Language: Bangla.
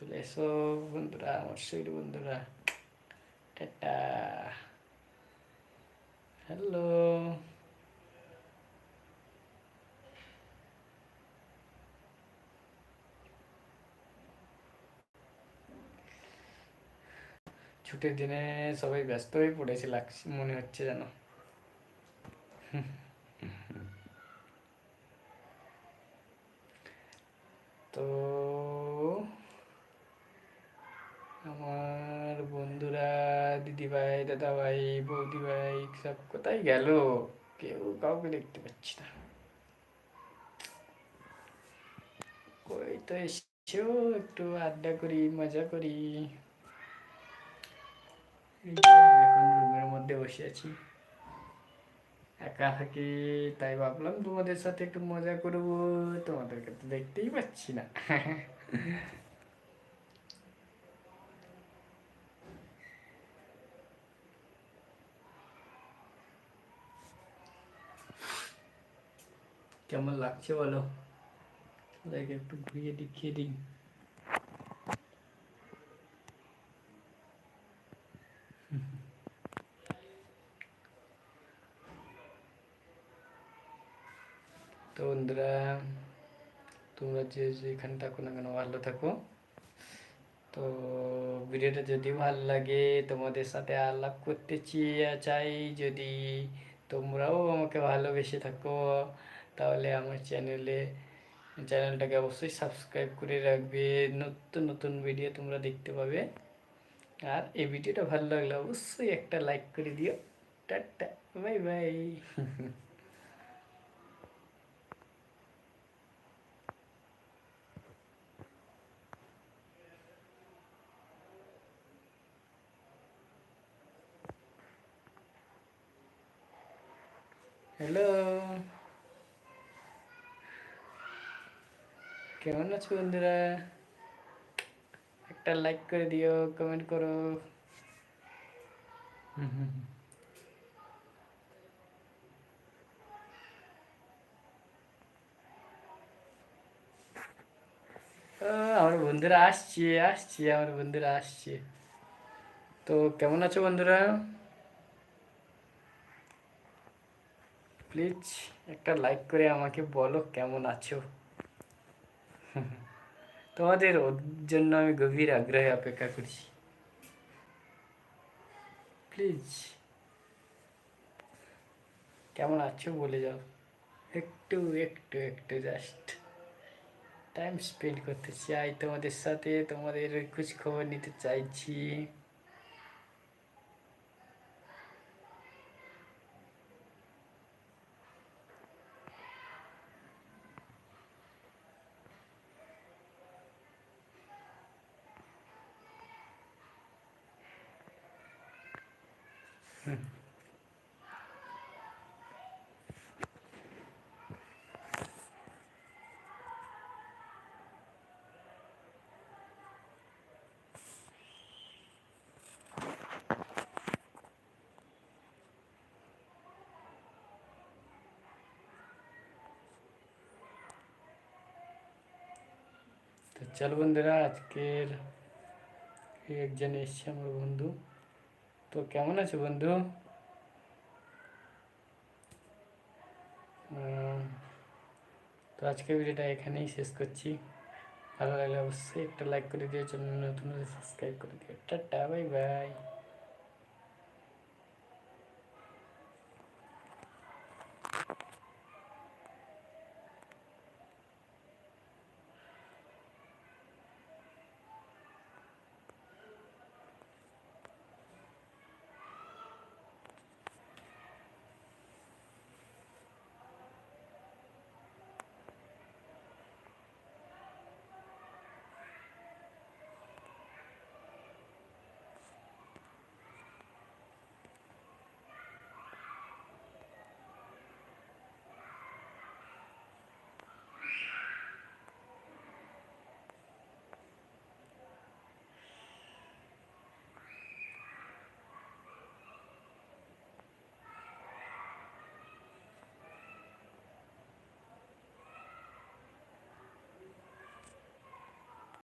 চলে এসো বন্ধুরা, আমার শরীর বন্ধুরা। টাটা। হ্যালো। ছুটির দিনে সবাই ব্যস্ত হয়ে পড়েছে, লাগছে, মনে হচ্ছে যেন। তো আমার বন্ধুরা দিদিভাই দাদাভাই বৌদিভাই সব কোথায় গেল? কেউ কাউকে দেখতে পাচ্ছি না। কই তো এসছো? একটু আড্ডা করি, মজা করি। এখন রুমের মধ্যে বসে আছি। একা থাকি, তাই ভাবলাম তোমাদের সাথে একটু মজা করব। তোমাদেরকে তো দেখতেই পাচ্ছি না। কেমন লাগছে বলো? ওদেরকে একটু ঘুরিয়ে দেখিয়ে দিই। তো বন্ধুরা, তোমরা যে যেখানে থাকো না কেন, ভালো থাকো। তো ভিডিওটা যদি ভালো লাগে, তোমাদের সাথে আলাপ করতে চাই যদি, তোমরাও আমাকে ভালোবেসে থাকো। তাহলে আমার চ্যানেলে, চ্যানেলটাকে অবশ্যই সাবস্ক্রাইব করে রাখবে। নতুন নতুন ভিডিও তোমরা দেখতে পাবে। আর এই ভিডিওটা ভালো লাগলে অবশ্যই একটা লাইক করে দিও। টাটা বাই বাই হ্যালো কেমন আছো বন্ধুরা? একটা লাইক করে দিও কমেন্ট করো। আমার বন্ধুরা আসছে আসছে, আমার বন্ধুরা আসছে। তো কেমন আছো বন্ধুরা? প্লিজ একটা লাইক করে আমাকে বলো কেমন আছো। তোমাদের ওর জন্য আমি গভীর আগ্রহে অপেক্ষা করছি। প্লিজ। কেমন আছো বলে যাও। একটু একটু একটু জাস্ট টাইম স্পেন্ড করতে চাই। তোমাদের সাথে তোমাদের খোঁজ খবর নিতে চাইছি। তো চল বন্ধুরা আজকের এই একজন এসছে আমার বন্ধু তো কেমন আছো বন্ধু? তো আজকের ভিডিওটা এখানেই শেষ করছি। ভালো লাগলে অবশ্যই একটা লাইক করে দিও, চ্যানেল নতুন সাবস্ক্রাইব করে দিও। Tata bye bye